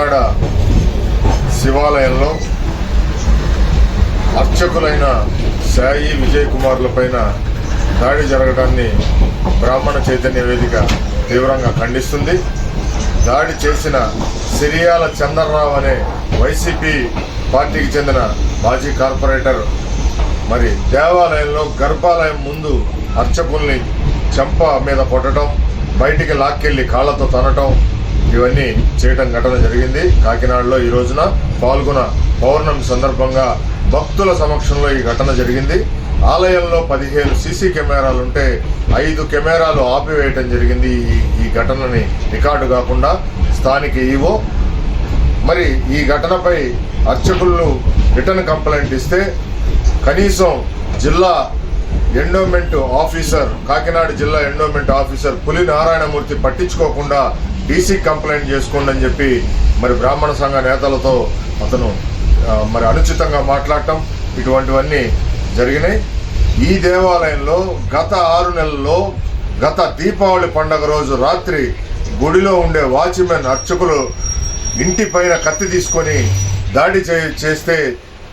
కాకినాడ శివాలయంలో అర్చకులైన సాయి విజయ్ కుమార్ల పైన దాడి జరగడాన్ని బ్రాహ్మణ చైతన్య వేదిక తీవ్రంగా ఖండిస్తుంది. దాడి చేసిన సిరియాల చంద్రరావు అనే వైసీపీ పార్టీకి చెందిన మాజీ కార్పొరేటర్ మరి దేవాలయంలో గర్భాలయం ముందు అర్చకుల్ని చెంప మీద కొట్టడం బయటికి లాక్కెళ్ళి కాళ్ళతో తనటం ఇవన్నీ చేయటం ఘటన జరిగింది. కాకినాడలో ఈ రోజున పాల్గొన పౌర్ణమి సందర్భంగా భక్తుల సమక్షంలో ఈ ఘటన జరిగింది. ఆలయంలో పదిహేను సీసీ కెమెరాలు ఉంటే ఐదు కెమెరాలు ఆపివేయటం జరిగింది ఈ ఈ ఘటనని రికార్డు కాకుండా స్థానిక ఈవో. మరి ఈ ఘటనపై అర్చకులు రిటర్న్ కంప్లైంట్ ఇస్తే కనీసం జిల్లా ఎండోమెంట్ ఆఫీసర్ కాకినాడ జిల్లా ఎండోమెంట్ ఆఫీసర్ పులి నారాయణమూర్తి పట్టించుకోకుండా డీసీ కంప్లైంట్ చేసుకోండి అని చెప్పి మరి బ్రాహ్మణ సంఘ నేతలతో అతను మరి అనుచితంగా మాట్లాడటం ఇటువంటివన్నీ జరిగినాయి. ఈ దేవాలయంలో గత ఆరు నెలల్లో గత దీపావళి పండగ రోజు రాత్రి గుడిలో ఉండే వాచ్మెన్ అర్చకులు ఇంటి పైన కత్తి తీసుకొని దాడి చేస్తే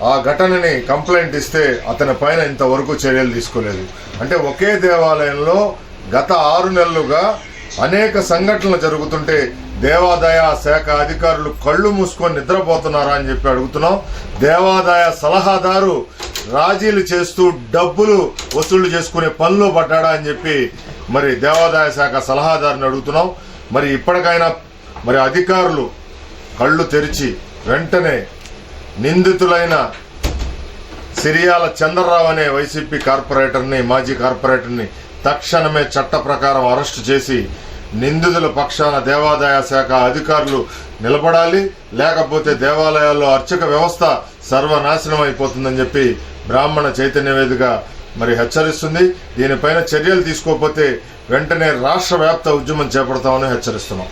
ఆ ఘటనని కంప్లైంట్ ఇస్తే అతని పైన ఇంతవరకు చర్యలు తీసుకోలేదు. అంటే ఒకే దేవాలయంలో గత ఆరు నెలలుగా అనేక సంఘటనలు జరుగుతుంటే దేవాదాయ శాఖ అధికారులు కళ్ళు మూసుకొని నిద్రపోతున్నారా అని చెప్పి అడుగుతున్నాం. దేవాదాయ సలహాదారు రాజీలు చేస్తూ డబ్బులు వసూళ్ళు చేసుకునే పనులు పడ్డాడా అని చెప్పి మరి దేవాదాయ శాఖ సలహాదారుని అడుగుతున్నాం. మరి ఇప్పటికైనా మరి అధికారులు కళ్ళు తెరిచి వెంటనే నిందితులైన సిరియాల చంద్రరావు అనే వైసీపీ కార్పొరేటర్ని మాజీ కార్పొరేటర్ని తక్షణమే చట్ట ప్రకారం అరెస్టు చేసి నిందితుల పక్షాన దేవాదాయ శాఖ అధికారులు నిలబడాలి. లేకపోతే దేవాలయాల్లో అర్చక వ్యవస్థ సర్వనాశనం అయిపోతుందని చెప్పి బ్రాహ్మణ చైతన్య వేదిక మరి హెచ్చరిస్తుంది. దీనిపైన చర్యలు తీసుకోకపోతే వెంటనే రాష్ట్ర వ్యాప్త ఉద్యమం చేపడతామని హెచ్చరిస్తున్నాం.